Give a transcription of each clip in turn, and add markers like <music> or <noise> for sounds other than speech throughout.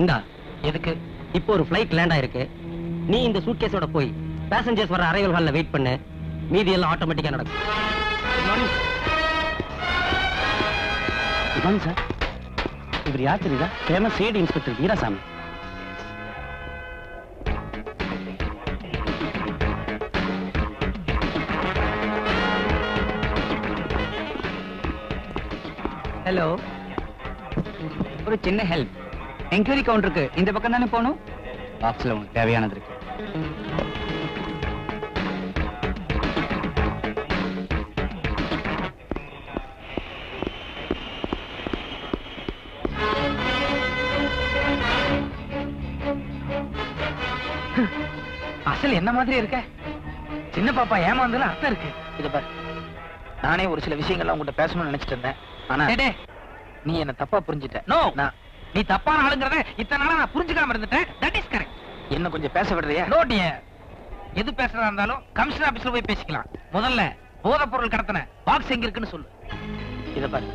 இந்தா எதுக்கு? இப்போ ஒரு ஃப்ளைட் லேண்ட் ஆயிருக்கு. நீ இந்த சூட்கேஸோட போய் பேசஞ்சர்ஸ் வர அரைவல் ஹால்ல வெயிட் பண்ணு. மீதி எல்லாம் ஆட்டோமேட்டிக்கா நடக்கும். குட் சார் இவர் யார் தெரியுதா? Famous CID inspector Veerasamy. Hello ஒரு சின்ன ஹெல்ப் என்கொயரி கவுண்டருக்கு இந்த பக்கம் தானே போகணும்? பாக்ஸ்ல உங்களுக்கு தேவையானது இருக்கு. அசல் என்ன மாதிரி இருக்க? சின்ன பாப்பா ஏமாந்ததுல அர்த்தம் இருக்கு. இத பாரு. நானே ஒரு சில விஷயங்கள்லாம் உங்ககிட்ட பேசணும்னு நினைச்சிட்டு இருந்தேன். ஆனா நீ என்ன தப்பா புரிஞ்சுட்ட. நோ நான் நீ தப்பான ஆளுங்கிறத இத்தனை நாளா நான் புரிஞ்சுக்காம இருந்துட்டேன். தட் இஸ் கரெக்ட் என்ன கொஞ்சம் பேச விடுறியா? நோ டியர் எது பேசுறதா இருந்தாலும் கமிஷனர் ஆபீஸ்ல போய் பேசிக்கலாம். முதல்ல போதைப் பொருள் கடத்தின பாக்ஸ் எங்க இருக்குன்னு சொல்லு. இத பாரு.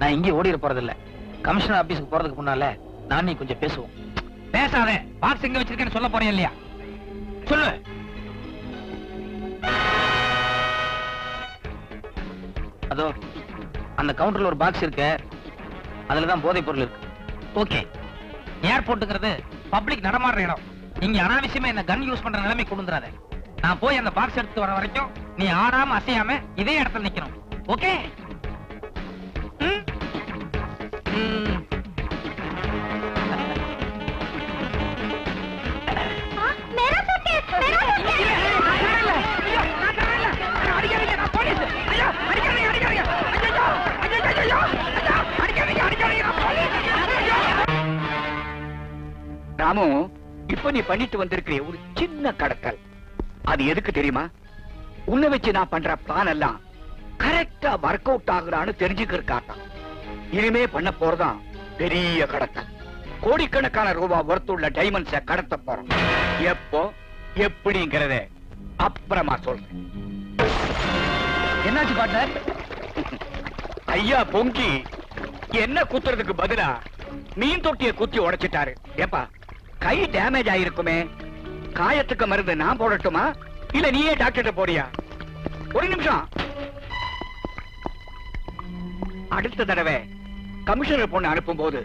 நான் இங்கே ஓடிட போறது இல்ல கமிஷனர் ஆபீஸ்க்கு போறதுக்கு முன்னால நான் நீ கொஞ்சம் பேசுவோம். பேசாத. பாக்ஸ் எங்க வச்சிருக்கேன்னு சொல்ல போறேன் இல்லையா? சொல்லு. அதோ அந்த கவுண்டர்ல ஒரு பாக்ஸ் இருக்கு. அதுலதான் போதைப் பொருள் இருக்கு. ஓகே ஏர்போர்ட்டுங்கிறது பப்ளிக் நடமாடுற இடம். நீங்க அனாவசியமா என்ன கன் யூஸ் பண்ற நிலைமை கொண்டு நான் போய் அந்த பாக்ஸ் எடுத்து வர வரைக்கும் நீ ஆடாம அசையாம இதே இடத்துல நிக்கணும். ஓகே நீ பண்ணிட்டு வந்திருக்கிற ஒரு சின்ன கடத்தல். அது எதுக்கு தெரியுமா? உன்னை வச்சு நான் பண்ற பிளான் எல்லாம் கரெக்டா ஒர்க் அவுட் ஆகுறான்னு தெரிஞ்சுக்கிறதுக்காக இனிமே பண்ண போறதான் பெரிய கடத்தல். கோடிக்கணக்கான ரூபா ஒர்த்துள்ள டைமண்ட்ஸ கடத்த போறோம். எப்போ? எப்படிங்கிறத அப்புறமா சொல்றேன். என்னாச்சு பாட்டர் ஐயா பொங்கி என்ன குத்துறதுக்கு பதிலா மீன் தொட்டிய குத்தி உடைச்சிட்டாரு. ஏப்பா கை டேமேஜ் ஆயிருக்குமே. காயத்துக்கு மருந்து நான் போடட்டுமா? இல்ல நீயே டாக்டர் போறியா? ஒரு நிமிஷம். அடுத்த தடவை கமிஷனர் பொண்ணு அனுப்பும் போது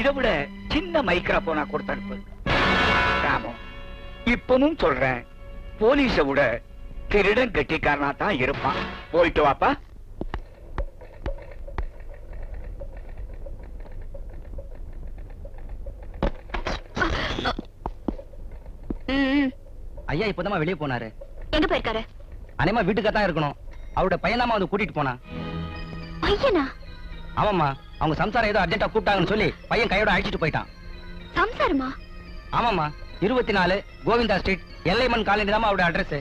இதை விட சின்ன மைக்ரா போனா கொடுத்து அனுப்பு. இப்பவும் சொல்றேன் போலீஸ விட திருடன் கெட்டிக்காரனா தான் இருப்பான். போயிட்டு வாப்பா. ஐயா இப்பதான் வெளியே போனாரு. எங்க போயிருக்காரு? அனைமா வீட்டுக்கு தான் இருக்கணும். அவரோட பையனாமா வந்து கூட்டிட்டு போனா பையனா? ஆமாம்மா அவங்க சம்சாரம் ஏதோ அர்ஜென்ட்டா கூப்பிட்டாங்கன்னு சொல்லி பையன் கையோட அழைச்சிட்டு போயிட்டான். சம்சாரமா? ஆமாம்மா இருபத்தி நாலு கோவிந்தா ஸ்ட்ரீட் எல்லைமன் காலனி தான் அவரோட அட்ரஸ்.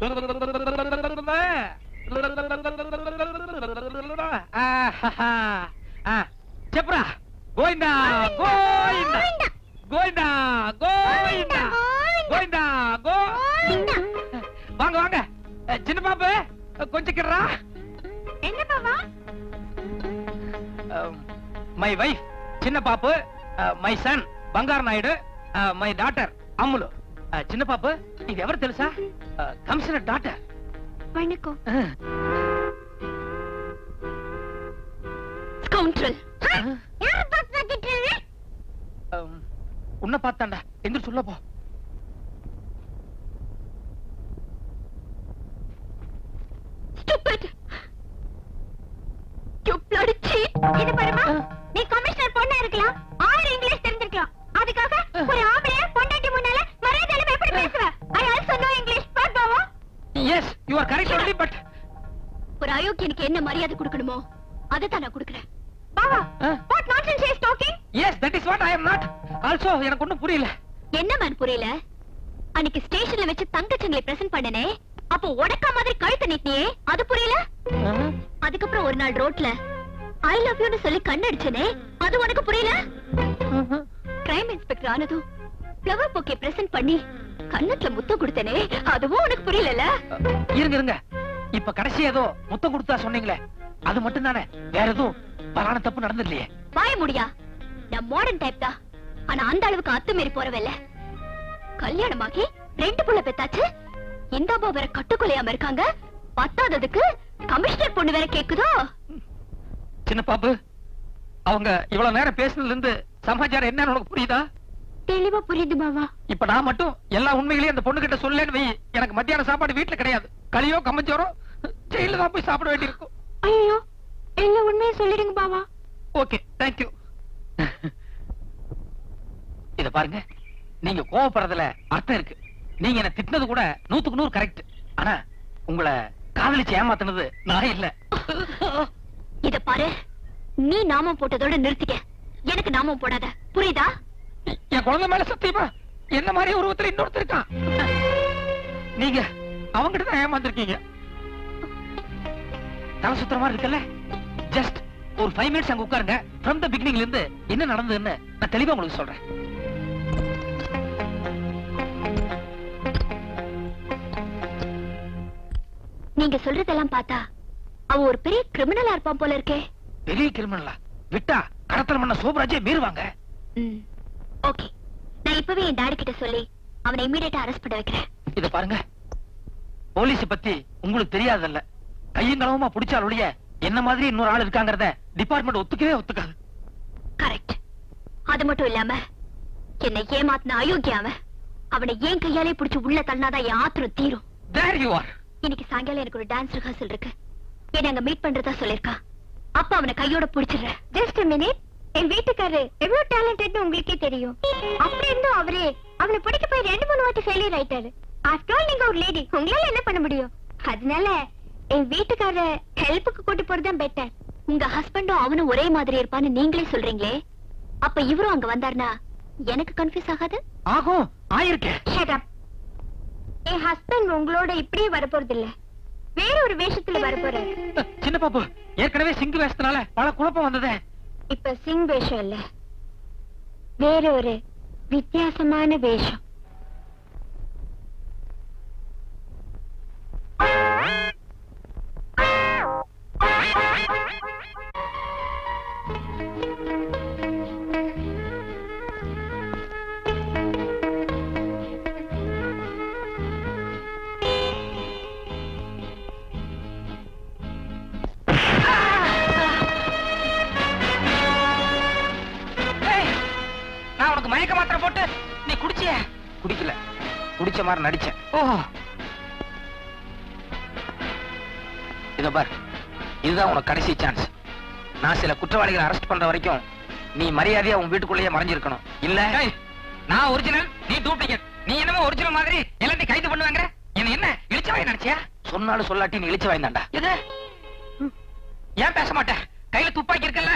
<laughs> చెప్పురా గోయిందా గోయిందా గోయిందా గోయిందా గోయిందా గోయిందా வாங்க வாங்க அஹ், சின்ன பாப்பு அஹ், கொஞ்சம் கிடுறா என்ன பாவா மை வைஃப் சின்ன பாப்பு my son Bangaru Naidu my daughter Ammulu அஹ், சின்ன பாப்பு இது ఎవరు తెలుసా కమిషనర్ డాటర్ வணக்கம். ஸ்கவுண்ட்ரல் யார பாஸ் பாத்துட்டு உன்னை பார்த்தாண்டா. எந்திரிச்சு உள்ள போ. இது பாருமா நீ கமிஷனர் பொண்ணா இருக்கலாம். ஆயிரம் இங்கிலீஷ் தெரிஞ்சிருக்கலாம். அதுக்காக ஒரு ஆம்பளைய you are correct only but ஒரு அயோக்கியனுக்கு என்ன மரியாதை கொடுக்கணுமோ அதை தான் நான் கொடுக்கறேன். பாவா. What nonsense is talking yes that is what I am not also எனக்கு ஒண்ணும் புரியல. என்ன மேன் புரியல? அன்னைக்கு ஸ்டேஷன்ல வச்சு தங்கச்சங்களை பிரசன்ட் பண்ணனே அப்போ உடக்க மாதிரி கழுத்து நீட்டினியே அது புரியல? அதுக்கப்புறம் ஒரு நாள் ரோட்ல ஐ லவ் யூன்னு சொல்லி கண்ணடிச்சனே அது உனக்கு புரியல? கிரைம் இன்ஸ்பெக்டர் ஆனதும் ஃப்ளவர் பொக்கே பிரசன்ட் பண்ணி கன்னத்துல முத்தம் கொடுத்தனே அதுவும் உனக்கு புரியலல இருங்க இருங்க. இப்ப கடைசி ஏதோ முத்தம் கொடுத்தா சொன்னீங்களே அது மட்டும் தானே வேற எதுவும் பலான தப்பு நடந்துடலையே வாய முடியா? நான் மாடர்ன் டைப் தான். ஆனா அந்த அளவுக்கு அத்துமீறி போறவல்ல. கல்யாணமாகி ரெண்டு புள்ள பெத்தாச்சு. இந்த அம்மா வேற கட்டுக்கொலையாம இருக்காங்க. பத்தாததுக்கு கமிஷனர் பொண்ணு வேற கேக்குதோ? சின்ன பாப்பு அவங்க இவ்வளவு நேரம் பேசுனதுல இருந்து சமாச்சாரம் என்னன்னு உனக்கு புரியுதா? தெளிவா புரியுது பாவா. இப்ப நான் மட்டும் எல்லா உண்மைகளையும் அந்த பொண்ணு கிட்ட சொல்லேன்னு வை. எனக்கு மத்தியான சாப்பாடு வீட்டுல கிடையாது. களியோ கம்மச்சோரோ ஜெயில தான் போய் சாப்பிட வேண்டியிருக்கும் ஐயோ எல்லா உண்மையை சொல்லிடுங்க பாவா. ஓகே தேங்க்யூ இத பாருங்க. நீங்க கோவப்படுறதுல அர்த்தம் இருக்கு. நீங்க என்ன திட்டினது கூட நூத்துக்கு நூறு கரெக்ட் ஆனா உங்களை காதலிச்சு ஏமாத்துனது நான் இல்ல. இத பாரு. நீ நாமம் போட்டதோட நிறுத்திக்க. எனக்கு நாமம் போடாத. புரியுதா? என் குழந்தை மேல சத்தியமா? என்ன மாதிரி உருவத்துல இன்னொருத்தர் இருக்கான்? நீங்க அவங்கிட்ட தான் ஏமாந்துருக்கீங்க. தலை சுத்துற மாதிரி இருக்குல்ல? ஜஸ்ட் ஒரு ஃபைவ் மினிட்ஸ் அங்க உட்காருங்க. ஃப்ரம் த பிகினிங்ல இருந்து என்ன நடந்ததுன்னு நான் தெளிவா உங்களுக்கு சொல்றேன். நீங்க சொல்றதெல்லாம் பார்த்தா அவ ஒரு பெரிய கிரிமினலா இருப்பான் போல இருக்கே. பெரிய கிரிமினலா விட்டா கடத்தல் பண்ண சோபராஜே மீறுவாங்க. ஓகே. நான் இப்பவே என் டாடி கிட்ட சொல்லி அவனை இமீடியட்டா அரெஸ்ட் பண்ண வைக்கிறேன். இத பாருங்க. போலீஸ் பத்தி உங்களுக்கு தெரியாதல்ல. கையும் களவுமா பிடிச்சால் ஒழிய என்ன மாதிரி இன்னொரு ஆள் இருக்காங்கறத டிபார்ட்மெண்ட் ஒத்துக்கவே ஒத்துக்காது. கரெக்ட் அது மட்டும் இல்லாம என்னை ஏமாத்தின அயோக்கிய அவன் அவனை ஏன் கையாலே புடிச்சு உள்ள தள்ளினாதான் என் ஆத்திரம் தீரும். தேர் யூ ஆர் இன்னைக்கு சாயங்காலம் எனக்கு ஒரு டான்ஸ் ரிஹர்சல் இருக்கு. என்ன அங்க மீட் பண்றதா சொல்லிருக்கா அப்ப அவனை கையோட புடிச்சிடுறேன். ஜஸ்ட் மினிட் என் வீட்டுக்காரரு எவ்வளவு டேலண்டட்னு உங்களுக்கே தெரியும். அப்படி இருந்தும் அவரே அவனை பிடிக்க போய் ரெண்டு மூணு வாட்டி ஃபெயிலியர் ஆயிட்டாரு. ஆஃப்டர் நீங்க ஒரு லேடி உங்களால என்ன பண்ண முடியும்? அதனால என் வீட்டுக்காரர ஹெல்ப்புக்கு கூட்டி போறதுதான் பெட்டர் உங்க ஹஸ்பண்டும் அவனும் ஒரே மாதிரி இருப்பான்னு நீங்களே சொல்றீங்களே? அப்ப இவரும் அங்க வந்தாருனா எனக்கு கன்ஃபியூஸ் ஆகாது? ஆகும் ஆயிருக்கேன். என் ஹஸ்பண்ட் உங்களோட இப்படியே வரப்போறது இல்ல வேற ஒரு வேஷத்துல வரப்போறாரு. சின்ன பாப்பு ஏற்கனவே சிங்கு வேஷத்தினால பல குழப்பம் வந்ததே. இப்ப சிங் வேஷம் இல்ல. வேற ஒரு வித்தியாசமான வேஷம். மாதிரி நடிச்சேன். இத பார் இதுதான் உனக்கு கடைசி சான்ஸ் நான் சில குற்றவாளிகளை அரெஸ்ட் பண்ற வரைக்கும் நீ மரியாதையா உன் வீட்டுக்குள்ளேயே மறைஞ்சிருக்கணும். இல்ல? நான் ஒரிஜினல் நீ டூப்ளிகேட் நீ என்னமோ ஒரிஜினல் மாதிரி எல்லாத்தையும் கைது பண்ணுவாங்க என்ன என்ன இழிச்சவாய் நினைச்சியா? சொன்னாலும் சொல்லாட்டி நீ இழிச்சவாய் தான்டா. எது? ஏன் பேச மாட்டேன் கையில துப்பாக்கி இருக்குல்ல?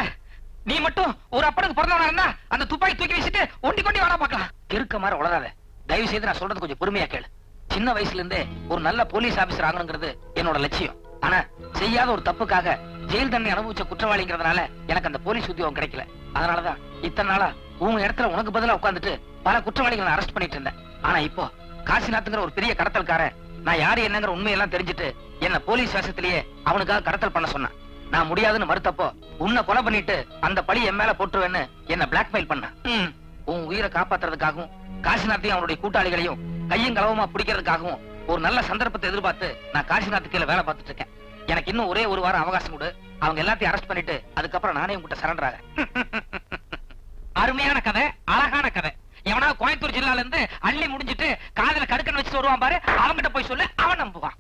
நீ மட்டும் ஒரு அப்பனுக்கு பிறந்தவனா இருந்தா அந்த துப்பாக்கி தூக்கி வீசிட்டு ஒண்டி கொண்டி வாடா பார்க்கலாம். இருக்க மாதிரி உளராத தயவு செய்து நான் சொல்றது கொஞ்சம் பொறுமையா கேளு. சின்ன வயசுல இருந்தே ஒரு நல்ல போலீஸ் ஆபீசர் ஆகணுங்கிறது என்னோட லட்சியம். ஆனா செய்யாத ஒரு தப்புக்காக ஜெயில் தண்டனை அனுபவிச்ச குற்றவாளிங்கிறதுனால எனக்கு அந்த போலீஸ் உத்தியோகம் கிடைக்கல. அதனாலதான் இத்தனை நாளா உங்க இடத்துல உனக்கு பதிலா உட்காந்துட்டு பல குற்றவாளிகளை நான் அரெஸ்ட் பண்ணிட்டு இருந்தேன். ஆனா இப்போ காசிநாத்துங்கிற ஒரு பெரிய கடத்தல்காரன் நான் யாரு என்னங்கிற உண்மையெல்லாம் தெரிஞ்சுட்டு என்ன போலீஸ் வேஷத்திலேயே அவனுக்காக கடத்தல் பண்ண சொன்னான். நான் முடியாதுன்னு மறுத்தப்போ உன்னை கொலை பண்ணிட்டு அந்த பழி என் மேல போட்டுருவேன்னு என்ன பிளாக்மெயில் பண்ண உன் உயிரை காப்பாத்துறதுக்காகவும் காசிநாத்தையும் அவனுடைய கூட்டாளிகளையும் கையும் கலவமா பிடிக்கிறதுக்காகவும் ஒரு நல்ல சந்தர்ப்பத்தை எதிர்பார்த்து நான் காசிநாத் கீழ வேலை பார்த்துட்டு இருக்கேன். எனக்கு இன்னும் ஒரே ஒரு வாரம் அவகாசம் கொடு. அவங்க எல்லாத்தையும் அரெஸ்ட் பண்ணிட்டு அதுக்கப்புறம் நானே உங்ககிட்ட சரண்டர் ஆக அருமையான கதை அழகான கதை. எவனா கோயம்புத்தூர் ஜில்லால இருந்து அள்ளி முடிஞ்சிட்டு காதுல கடுக்கன் வச்சுட்டு வருவான் பாரு அவன்கிட்ட போய் சொல்லு அவன் நம்புவான்.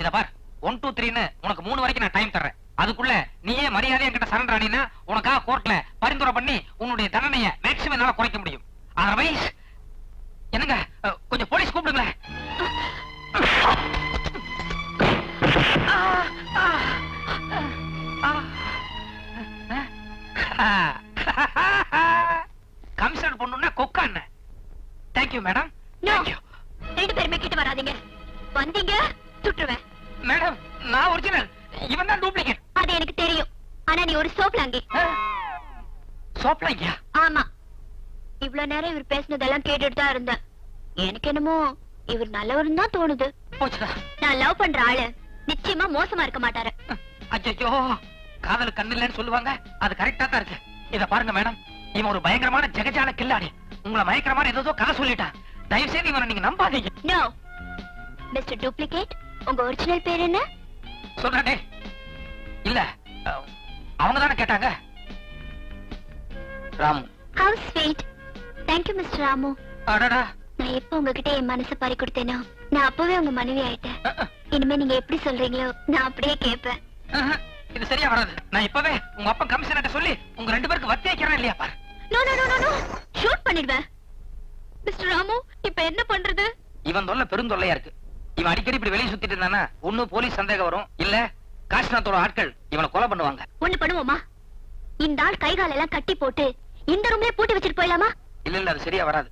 இத பார் ஒன் டூ த்ரீன்னு உனக்கு மூணு வரைக்கும் நான் டைம் தர்றேன். அதுக்குள்ள நீயே மரியாதை என்கிட்ட சரண்டர் ஆனீன்னா உனக்காக கோர்ட்ல பரிந்துரை பண்ணி உன்னுடைய தண்டனையை மேக்சிமம் என்னால குறைக்க முடியும். அதர்வைஸ் கொஞ்சம் போலீஸ் கூப்பிடுங்களேன். கமிஷனர் பொண்ணுன்னா கொக்கான தேங்க்யூ மேடம் ரெண்டு பேருமே கிட்ட வராதீங்க. வந்தீங்க சுட்டுருவேன். மேடம் நான் ஒரிஜினல் இவன் தான் டூப்ளிகேட் அது எனக்கு தெரியும். ஆனா நீ ஒரு சோப்லாங்கி சோப்லையா ஆமா. இவ்வளவு நேரம் இவர் பேசினதெல்லாம் கேட்டுட்டு தான் இருந்தேன். எனக்கு என்னமோ இவர் நல்லவர்னு தான் தோணுது. நான் லவ் பண்ற ஆளு. நிச்சயமா மோசமா இருக்க மாட்டாரு. அச்சோ காதல் கண்ணு இல்லைன்னு சொல்லுவாங்க. அது கரெக்டா தான் இருக்கு. இத பாருங்க மேடம். இவன் ஒரு பயங்கரமான ஜெகஜால கில்லாடி. உங்களை மயக்கிற மாதிரி ஏதோ கதை சொல்லிட்டான் தயவு செய்து இவனை நீங்க நம்பாதீங்க. நோ மிஸ்டர் டூப்ளிகேட் உங்க ஒரிஜினல் பேர் என்ன? சொல்றேனே இல்ல அவங்க தானே கேட்டாங்க. Ramu. How sweet thank you mister Ramu. அடடா. நான் எப்ப உங்ககிட்ட என் மனசை பறி கொடுத்தேனோ நான் அப்பவே உங்க மனைவி ஆயிட்டேன். இனிமே நீங்க எப்படி சொல்றீங்களோ நான் அப்படியே கேட்பேன். இது சரியா வராது. நான் இப்பவே உங்க அப்பா கமிஷனர்ட்ட சொல்லி உங்க ரெண்டு பேருக்கு வத்தி வைக்கிறேன் இல்லையா பாரு. No no no no no shoot பண்ணிடுவேன். மிஸ்டர் ராமு இப்ப என்ன பண்றது? இவன் தொல்லை பெருந்தொல்லையா இருக்கு. இவன் அடிக்கடி இப்படி வெளியே சுத்திட்டு இருந்தானா ஒண்ணு போலீஸ் சந்தேகம் வரும். இல்ல காசிநாத்தோட ஆட்கள் இவனை கொலை பண்ணுவாங்க. ஒண்ணு பண்ணுவோமா? இந்த ஆள் கை கால் எல்லாம் கட்டி போட்டு இந்த ரூம்லயே பூட்டி வச்சுட்டு போயிடலாமா? இல்ல இல்ல அது சரியா வராது.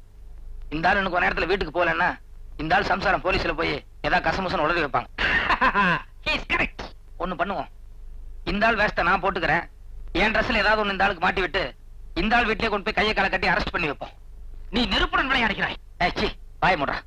இந்த ஆள் இன்னும் கொஞ்ச நேரத்துல வீட்டுக்கு போகலன்னா இந்த ஆள் சம்சாரம் போலீஸ்ல போய் ஏதாவது கசமுசன் உடனே வைப்பாங்க. <laughs> ஒண்ணு பண்ணுவோம். இந்த ஆள் வேஸ்ட நான் போட்டுக்கிறேன். என் ட்ரெஸ்ல ஏதாவது ஒண்ணு இந்த ஆளுக்கு மாட்டி விட்டு இந்த ஆள் வீட்லயே கொண்டு போய் கையை காலை கட்டி அரெஸ்ட் பண்ணி வைப்போம். நீ நெருப்புடன் விளையாடுகிறாய். வாய முடுறா